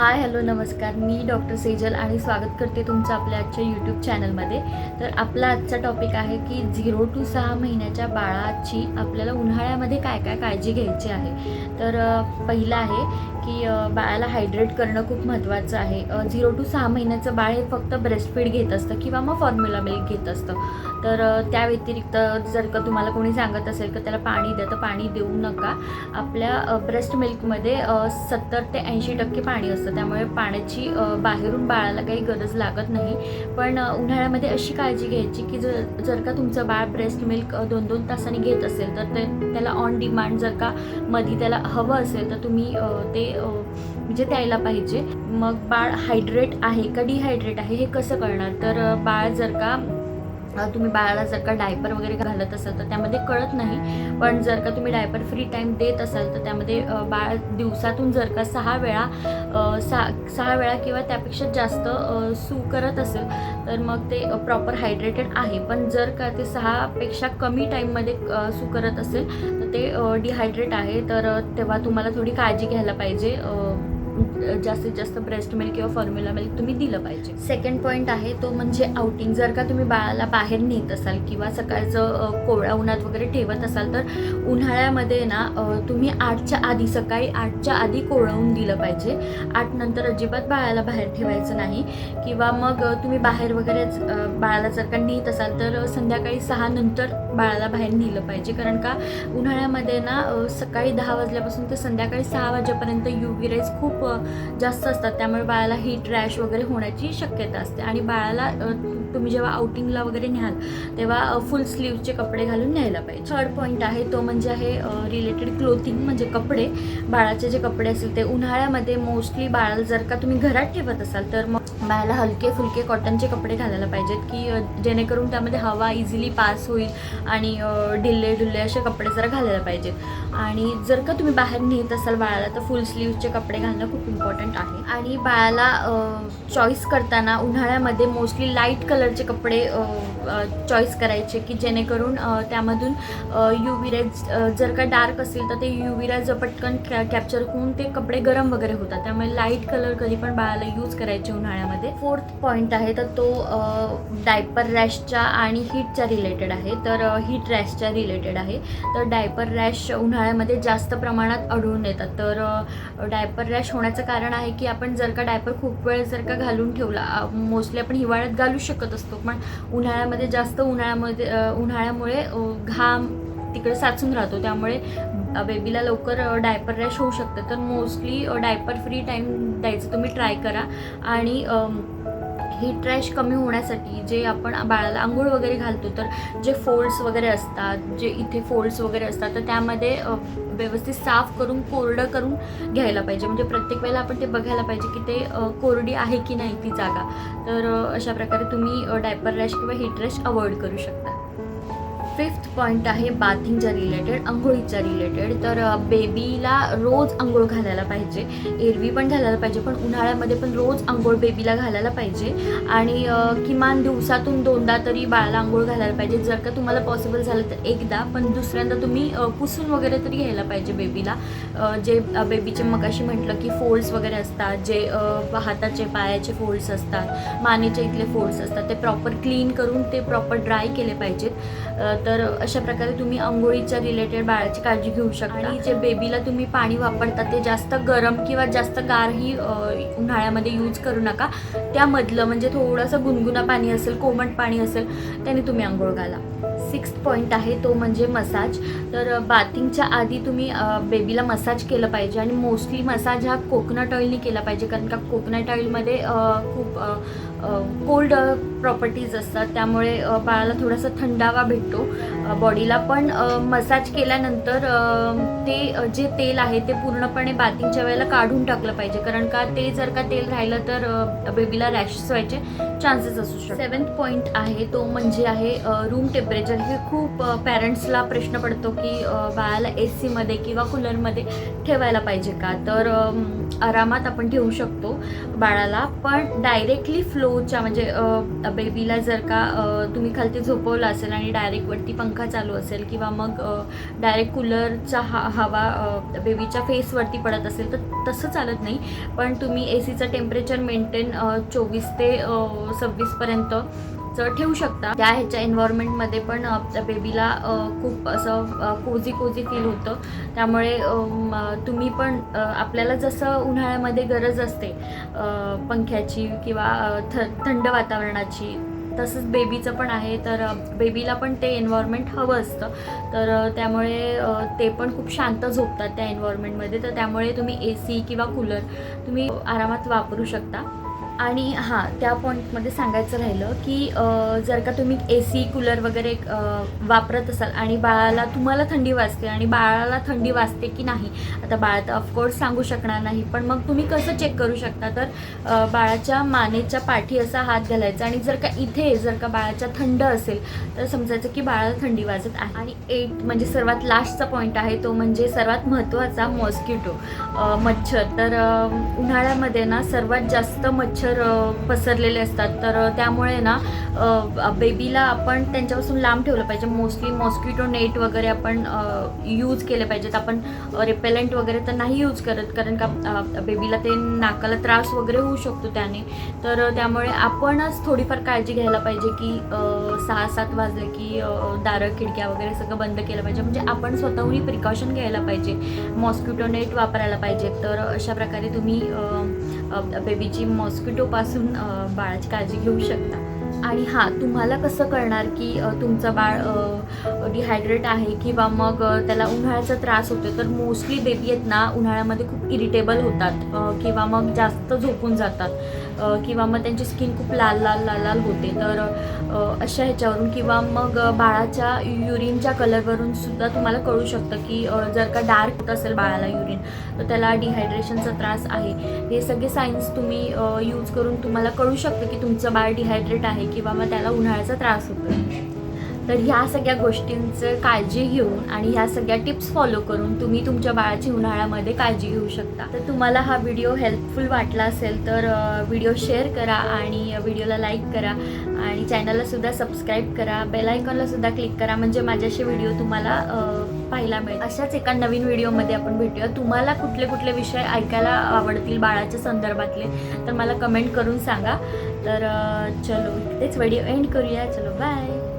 Hi hello नमस्कार. मी doctor Sejal आणि स्वागत करते तुमचं आपल्या आजच्या यूट्यूब चॅनलमध्ये. तर आपला आजचा टॉपिक आहे की झिरो टू सहा महिन्याच्या बाळाची आपल्याला उन्हाळ्यामध्ये काय काय काळजी घ्यायची आहे. तर पहिलं आहे की बाळाला हायड्रेट करणं खूप महत्त्वाचं आहे. झिरो टू सहा महिन्याचं बाळ हे फक्त ब्रेस्टफीड घेत असतं किंवा मग फॉर्म्युला मिल्क घेत असतं. तर त्या व्यतिरिक्त जर का तुम्हाला कोणी सांगत असेल तर त्याला पाणी द्या. तर पाणी देऊ नका. आपल्या ब्रेस्ट मिल्कमध्ये सत्तर ते ऐंशी टक्के पाणी असतं. त्यामुळे पाण्याची बाहेरून बाळाला काही गरज लागत नाही. पण उन्हाळ्यामध्ये अशी काळजी घ्यायची की जर जर का तुमचं बाळ ब्रेस्ट मिल्क दोन दोन तासांनी घेत असेल तर ते त्याला ऑन डिमांड जर का मध्ये त्याला हवं असेल तर तुम्ही ते म्हणजे द्यायला पाहिजे. मग बाळ हायड्रेट आहे का डिहायड्रेट आहे हे कसं कळणार? तर बाळ जर का तुम्ही बाळाला जर का डायपर वगैरे घालत असाल तर त्यामध्ये कळत नाही. पण जर का तुम्ही डायपर फ्री टाईम देत असाल तर त्यामध्ये बाळ दिवसातून जर का सहा वेळा सहा सहा वेळा किंवा त्यापेक्षा जास्त सू करत असेल तर मग ते प्रॉपर हायड्रेटेड आहे. पण जर का ते सहापेक्षा कमी टाईममध्ये सू करत असेल तर ते डिहायड्रेट आहे. तर तेव्हा तुम्हाला थोडी काळजी घ्यायला पाहिजे. जास्तीत जास्त ब्रेस्ट मिल्क किंवा फॉर्म्युला मिल्क तुम्ही दिलं पाहिजे. सेकंड पॉईंट आहे तो म्हणजे आउटिंग जर का तुम्ही बाळाला बाहेर नेत असाल किंवा सकाळचं कोवळ्या उन्हात वगैरे ठेवत असाल तर उन्हाळ्यामध्ये ना तुम्ही आठच्या आधी सकाळी आठच्या आधी कोवळवून दिलं पाहिजे. आठ नंतर अजिबात बाळाला बाहेर ठेवायचं नाही. किंवा मग तुम्ही बाहेर वगैरेच बाळाला जर का नेत असाल तर संध्याकाळी सहा नंतर बाळाला बाहेर नेलं पाहिजे. कारण का उन्हाळ्यामध्ये ना सकाळी दहा वाजल्यापासून ते संध्याकाळी सहा वाजेपर्यंत युवी रेज खूप जास्त असतात. त्यामुळे बाळाला हीट रॅश वगैरे होण्याची शक्यता असते. आणि बाळाला तुम्ही जेव्हा आउटिंगला वगैरे न्याल तेव्हा फुल स्लीवचे कपडे घालून न्यायला पाहिजे. थर्ड पॉईंट आहे तो म्हणजे आहे रिलेटेड क्लोथिंग म्हणजे कपडे. बाळाचे जे कपडे असतील ते उन्हाळ्यामध्ये मोस्टली बाळाला जर का तुम्ही घरात ठेवत असाल तर मग बाळाला हलके फुलके कॉटनचे कपडे घालायला पाहिजेत की जेणेकरून त्यामध्ये हवा इझिली पास होईल आणि ढिल्ले ढुल्ले असे कपडे जरा घालायला पाहिजेत. आणि जर का तुम्ही बाहेर नेत असाल बाळाला तर फुल स्लीवचे कपडे घालणं खूप इम्पॉर्टंट आहे. आणि बाळाला चॉईस करताना उन्हाळ्यामध्ये मोस्टली लाइट कलरचे कपडे चॉईस करायचे की जेणेकरून त्यामधून यू रेज जर का डार्क असेल तर ते यू रेज पटकन कॅ कॅप्चर होऊन ते कपडे गरम वगैरे होतात. त्यामुळे लाइट कलर कधी पण बाळाला यूज करायचे उन्हाळ्यामध्ये. फोर्थ पॉईंट आहे तर तो डायपर रॅशच्या आणि हीटच्या रिलेटेड आहे. तर हीट रॅशच्या रिलेटेड आहे. तर डायपर रॅश उन्हाळ्यामध्ये जास्त प्रमाणात आढळून येतात. तर डायपर रॅश होण्याचं कारण आहे की आपण जर का डायपर खूप वेळ जर का घालून ठेवला मोस्टली आपण हिवाळ्यात घालू शकत असतो. पण उन्हाळ्यामध्ये जास्त उन्हाळ्यामध्ये उन्हाळ्यामुळे घाम तिकडे साचून राहतो. त्यामुळे बेबीला लवकर डायपर रॅश होऊ शकतं. तर मोस्टली डायपर फ्री टाईम द्यायचं तुम्ही ट्राय करा. आणि ही रॅश कमी होण्यासाठी जे आपण बाळाला आंघोळ वगैरे घालतो तर जे फोल्ड्स वगैरे असतात जे इथे फोल्ड्स वगैरे असतात तर त्यामध्ये व्यवस्थित साफ करून कोरडं करून घ्यायला पाहिजे. म्हणजे प्रत्येक वेळेला आपण ते बघायला पाहिजे की ते कोरडी आहे की नाही ती जागा. तर अशा प्रकारे तुम्ही डायपर रॅश किंवा हीट रॅश अवॉइड करू शकता. फिफ्थ पॉईंट आहे बाथिंगच्या रिलेटेड आंघोळीच्या रिलेटेड तर बेबीला रोज आंघोळ घालायला पाहिजे. एरवी पण घालायला पाहिजे पण उन्हाळ्यामध्ये पण रोज आंघोळ बेबीला घालायला पाहिजे. आणि किमान दिवसातून दोनदा तरी बाळाला आंघोळ घालायला पाहिजे. जर का तुम्हाला पॉसिबल झालं तर एकदा पण दुसऱ्यांदा तुम्ही पुसून वगैरे तरी घ्यायला पाहिजे बेबीला जे बेबीचे मग अशी म्हटलं की फोल्ड्स वगैरे असतात जे हाताचे पायाचे फोल्ड्स असतात मानेचे इथले फोल्ड्स असतात ते प्रॉपर क्लीन करून ते प्रॉपर ड्राय केले पाहिजेत. तर तर अशा प्रकारे तुम्ही आंघोळीच्या रिलेटेड बाळाची काळजी घेऊ शकता. आणि जे बेबीला तुम्ही पाणी वापरता ते जास्त गरम किंवा जास्त गारही उन्हाळ्यामध्ये यूज करू नका. त्यामधलं म्हणजे थोडंसं गुणगुणा पाणी असेल कोमट पाणी असेल त्याने तुम्ही आंघोळ घाला. सिक्स्थ पॉईंट आहे तो म्हणजे मसाज. तर बाथिंगच्या आधी तुम्ही बेबीला मसाज केलं पाहिजे आणि मोस्टली मसाज हा कोकोनट ऑइलने केला पाहिजे कारण का कोकोनट ऑइलमध्ये खूप कोल्ड प्रॉपर्टीज असतात. त्यामुळे बाळाला थोडासा थंडावा भेटतो. बॉडीला पण मसाज केल्यानंतर ते जे तेल आहे ते पूर्णपणे बाथिंगच्या वेळेला काढून टाकलं पाहिजे. कारण का ते जर का तेल राहिलं तर बेबीला रॅशेस व्हायचे चान्सेस असू शकतात. सेवन्थ पॉईंट आहे तो म्हणजे आहे रूम टेम्परेचर हे खूप पॅरेंट्सला प्रश्न पडतो की बाळाला ए सीमध्ये किंवा कूलरमध्ये ठेवायला पाहिजे का? तर आरामात आपण ठेवू शकतो बाळाला पण डायरेक्टली फ्लोच्या म्हणजे बेबीला जर का तुम्ही खालती झोपवलं असेल आणि डायरेक्ट वरती पंखा चालू असेल किंवा मग डायरेक्ट कूलरचा हा हवा बेबीच्या फेसवरती पडत असेल तर तसं चालत नाही. पण तुम्ही ए सीचं टेम्परेचर मेंटेन चोवीस ते सव्वीसपर्यंत ठेवू शकता. त्या ह्याच्या एन्व्हायरमेंटमध्ये पण बेबीला खूप असं कोझी कोझी फील होतं. त्यामुळे तुम्ही पण आपल्याला जसं उन्हाळ्यामध्ये गरज असते पंख्याची किंवा थ थंड वातावरणाची तसंच बेबीचं पण आहे. तर बेबीला पण ते एन्व्हायरमेंट हवं असतं. तर त्यामुळे ते पण खूप शांत झोपतात त्या एन्व्हायरमेंटमध्ये तर त्यामुळे तुम्ही ए सी किंवा कूलर तुम्ही आरामात वापरू शकता. आणि हां त्या पॉईंटमध्ये सांगायचं राहिलं की जर का तुम्ही ए सी कूलर वगैरे वापरत असाल आणि बाळाला तुम्हाला थंडी वाजते आणि बाळाला थंडी वाजते की नाही आता बाळ तर ऑफकोर्स सांगू शकणार नाही पण मग तुम्ही कसं चेक करू शकता? तर बाळाच्या मानेच्या पाठी असा हात घालायचा आणि जर का इथे जर का बाळाच्या थंड असेल तर समजायचं की बाळाला थंडी वाजत आहे. आणि एट म्हणजे सर्वात लास्टचा पॉईंट आहे तो म्हणजे सर्वात महत्त्वाचा मॉस्किटो मच्छर. तर उन्हाळ्यामध्ये ना सर्वात जास्त मच्छर तर पसरलेले असतात. तर त्यामुळे ना बेबीला आपण त्यांच्यापासून लांब ठेवलं पाहिजे. मोस्टली मॉस्किटो नेट वगैरे आपण यूज केले पाहिजेत. आपण रिपेलंट वगैरे तर नाही यूज करत. कारण का बेबीला ते नाकाला त्रास वगैरे होऊ शकतो त्याने. तर त्यामुळे आपणच थोडीफार काळजी घ्यायला पाहिजे की सहा सात वाजले की दारं खिडक्या वगैरे सगळं बंद केलं पाहिजे. म्हणजे आपण स्वतःहून प्रिकॉशन घ्यायला पाहिजे. मॉस्किटो नेट वापरायला पाहिजे. तर अशा प्रकारे तुम्ही बेबीची मॉस्किटोपासून बाळाची काळजी घेऊ शकता. आणि हां तुम्हाला कसं कळणार की तुमचं बाळ डिहायड्रेट आहे किंवा मग त्याला उन्हाळ्याचा त्रास होतो तर मोस्टली बेबी आहेत ना उन्हाळ्यामध्ये खूप इरिटेबल होतात किंवा मग जास्त झोपून जातात किंवा मग त्यांची स्किन खूप लाल लाल लाल लाल होते. तर अशा ह्याच्यावरून किंवा मग बाळाच्या युरिनच्या कलरवरून सुद्धा तुम्हाला कळू शकतं की जर का डार्क होत असेल बाळाला युरिन तर त्याला डिहायड्रेशनचा त्रास आहे. हे सगळे सायन्स तुम्ही यूज करून तुम्हाला कळू शकतं की तुमचं बाळ डिहायड्रेट आहे किंवा मग त्याला उन्हाळ्याचा त्रास होतो तर ह्या सगळ्या गोष्टींचं काळजी घेऊन आणि ह्या सगळ्या टिप्स फॉलो करून तुम्ही तुमच्या बाळाची उन्हाळ्यामध्ये काळजी घेऊ शकता. तर तुम्हाला हा व्हिडिओ हेल्पफुल वाटला असेल तर व्हिडिओ शेअर करा आणि व्हिडिओला लाईक करा आणि चॅनललासुद्धा सबस्क्राईब करा. बेल क्लिक करा म्हणजे माझ्याशी व्हिडिओ तुम्हाला पाहायला मिळेल. अशाच एका नवीन व्हिडिओमध्ये आपण भेटूया. तुम्हाला कुठले कुठले विषय ऐकायला आवडतील बाळाच्या संदर्भातले तर मला कमेंट करून सांगा. तर चलो तेच व्हिडिओ एंड करूया. चलो बाय.